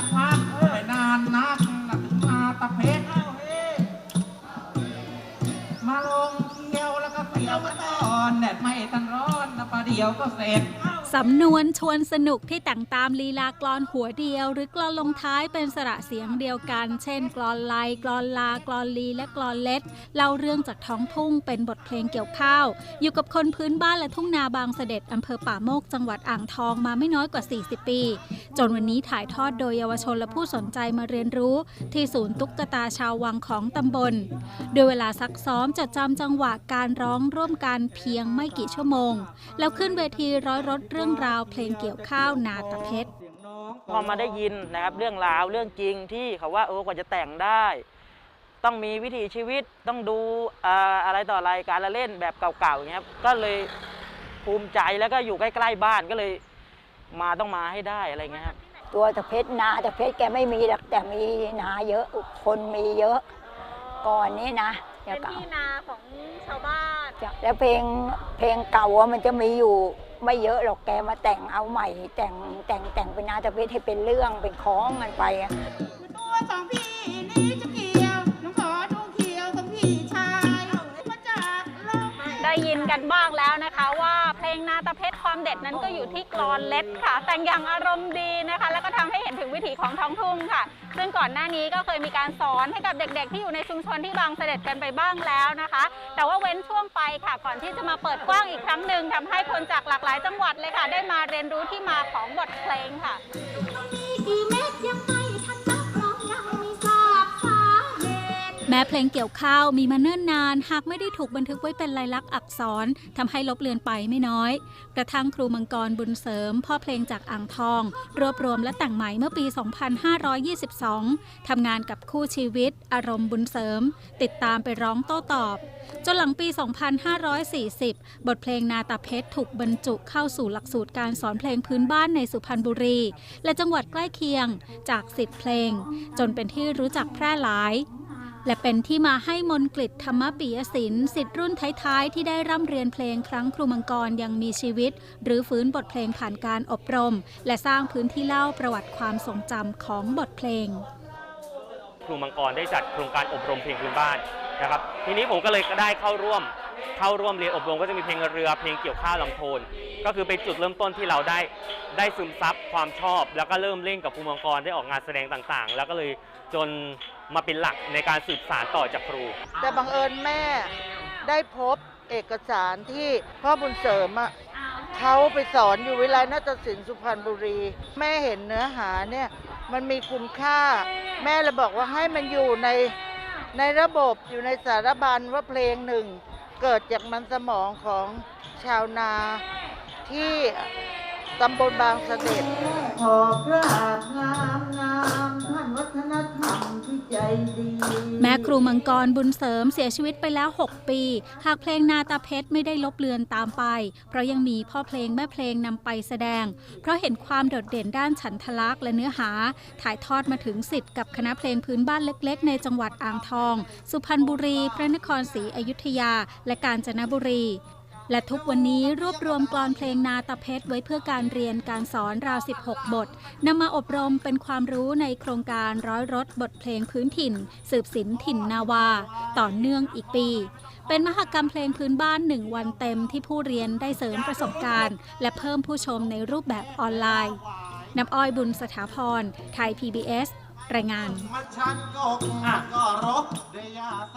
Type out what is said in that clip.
สักพักไม่นานนักมาตะเพชรมาลงเที่ยวแล้วก็เที่ยวมาตอนแดดไม่ทันร้อนนะประเดี๋ยวก็เสร็จ สำนวนชวนสนุกที่แต่งตามลีลากลอนหัวเดียว หรือกลอนลงท้ายเป็นสระเสียงเดียวกัน เช่นกลอนไลกลอนลากลอนลีและกลอนเล็ดเล่าเรื่องจากท้องทุ่งเป็นบทเพลงเกี่ยวข้าว อยู่กับคนพื้นบ้านและทุ่งนาบางเสด็จอำเภอป่าโมกจังหวัดอ่างทองมาไม่น้อยกว่า 40 ปี จนวันนี้ถ่ายทอดโดยเยาวชนและผู้สนใจมาเรียนรู้ ที่ศูนย์ตุ๊กตาชาววังของตำบล โดยเวลาซักซ้อมจดจำจังหวะการร้องร่วมกันเพียงไม่กี่ชั่วโมง แล้วขึ้นเวทีร้อยรถรื่องราวเพลงเกี่ยวข้าวนาตะเพชรพอมาได้ยินนะครับเรื่องราวเรื่องจริงที่เขาว่าเออกว่าจะแต่งได้ ต้องมีวิถีชีวิตต้องดูอ่าอะไรต่ออะไรการละเล่นแบบเก่าๆอย่างเงี้ยครับก็เลยภูมิใจแล้วก็อยู่ใกล้ๆบ้านก็เลยมาต้องมาให้ได้อะไรเงี้ยครับตัวตะเพชรนาตะเพชรแกไม่มีหรอกแต่มีนาเยอะคนมีเยอะ ก่อนนี้นะอย่าเป็นเก่าที่นาของชาวบ้านจ้ะแล้วเพลงเพลงเก่าอะมันจะมีอยู่ ไม่เยอะหรอกแกมาแต่งเอาใหม่ แต่งแต่งแต่งเป็นนาตะเพชรให้เป็นเรื่องเป็นคล้องกันไปอะ ตัวสองพี่ บ้างแล้วนะคะ ว่าเพลงนาตะเพชรความเด็ดนั้นก็อยู่ที่กลอนเล็ดค่ะ แต่งอย่างอารมณ์ดีนะคะ แล้วก็ทำให้เห็นถึงวิถีของท้องทุ่งค่ะ ซึ่งก่อนหน้านี้ก็เคยมีการสอนให้กับเด็กๆ ที่อยู่ในชุมชนที่บางเสด็จกันไปบ้างแล้วนะคะ แต่ว่าเว้นช่วงไปค่ะ ก่อนที่จะมาเปิดกว้างอีกครั้งหนึ่งทำให้คนจากหลากหลายจังหวัดเลยค่ะ ได้มาเรียนรู้ที่มาของบทเพลงค่ะ ม้เพลงเกี่ยวข้าวมีมาเนิ่นนาน หากไม่ได้ถูกบันทึกไว้เป็นลายลักษณ์อักษรทำให้ลบเลือนไปไม่น้อย กระทั่งครูมังกรบุญเสริม พ่อเพลงจากอ่างทอง รวบรวมและแต่งใหม่เมื่อปี 2522ทำงานกับคู่ชีวิต อารมณ์บุญเสริม ติดตามไปร้องโต้ตอบ จนหลังปี 2540 บทเพลงนาตาเพชรถูกบรรจุเข้าสู่หลักสูตรการสอนเพลงพื้นบ้านในสุพรรณบุรี และจังหวัดใกล้เคียงจาก10เพลง จนเป็นที่รู้จักแพร่หลาย และเป็นที่มาให้มนกฤษธรรมปิยศิลป์สิทธิ์รุ่นท้ายๆ ที่ได้ร่ำเรียนเพลงครั้งครูมังกรยังมีชีวิต หรือฟื้นบทเพลงผ่านการอบรม และสร้างพื้นที่เล่าประวัติความทรงจำของบทเพลง ครูมังกรได้จัดโครงการอบรมเพลงพื้นบ้านนะครับ ทีนี้ผมก็เลยได้เข้าร่วมเข้าร่วมเรียนอบรมก็จะมีเพลงเรือเพลงเกี่ยวข้าวลำโพนก็คือเป็นจุดเริ่มต้นที่เราได้ได้ซึมซับความชอบ แล้วก็เริ่มเล่นกับครูมังกรได้ออกงานแสดงต่างๆ แล้วก็เลยจน มาเป็นหลักในการสืบสานต่อจากครู แต่บังเอิญแม่ได้พบเอกสารที่พ่อบุญเสริมอะเขาไปสอนอยู่วิไลนาฏศิลป์สุพรรณบุรี แม่เห็นเนื้อหาเนี่ยมันมีคุณค่า แม่เลยบอกว่าให้มันอยู่ในในระบบอยู่ในสารบัญว่าเพลงหนึ่ง เกิดจากมันสมองของชาวนาที่ตำบลบางเสด็จขอกราบงามงามท่านวัฒนธรรมที่ใจดี แม้ครูมังกรบุญเสริมเสียชีวิตไปแล้ว 6 ปี หากเพลงนาตาเพชรไม่ได้ลบเลือนตามไป เพราะยังมีพ่อเพลงแม่เพลงนำไปแสดง เพราะเห็นความโดดเด่นด้านฉันทลักษณ์และเนื้อหา ถ่ายทอดมาถึงสิทธิ์กับคณะเพลงพื้นบ้านเล็ก ๆ ในจังหวัดอ่างทอง สุพรรณบุรี พระนครศรีอยุธยา และกาญจนบุรี และทุกวันนี้รวบรวมกลอนเพลงนาตาเพชรไว้เพื่อการเรียนการสอนราว 16 บทนำมาอบรมเป็นความรู้ในโครงการร้อยรถบทเพลงพื้นถิ่น สืบสินถิ่นนาวา ต่อเนื่องอีกปี เป็นมหกรรมเพลงพื้นบ้านหนึ่งวันเต็มที่ผู้เรียนได้เสริมประสบการณ์ และเพิ่มผู้ชมในรูปแบบออนไลน์น้ำอ้อยบุญสถาพรไทย PBS รายงาน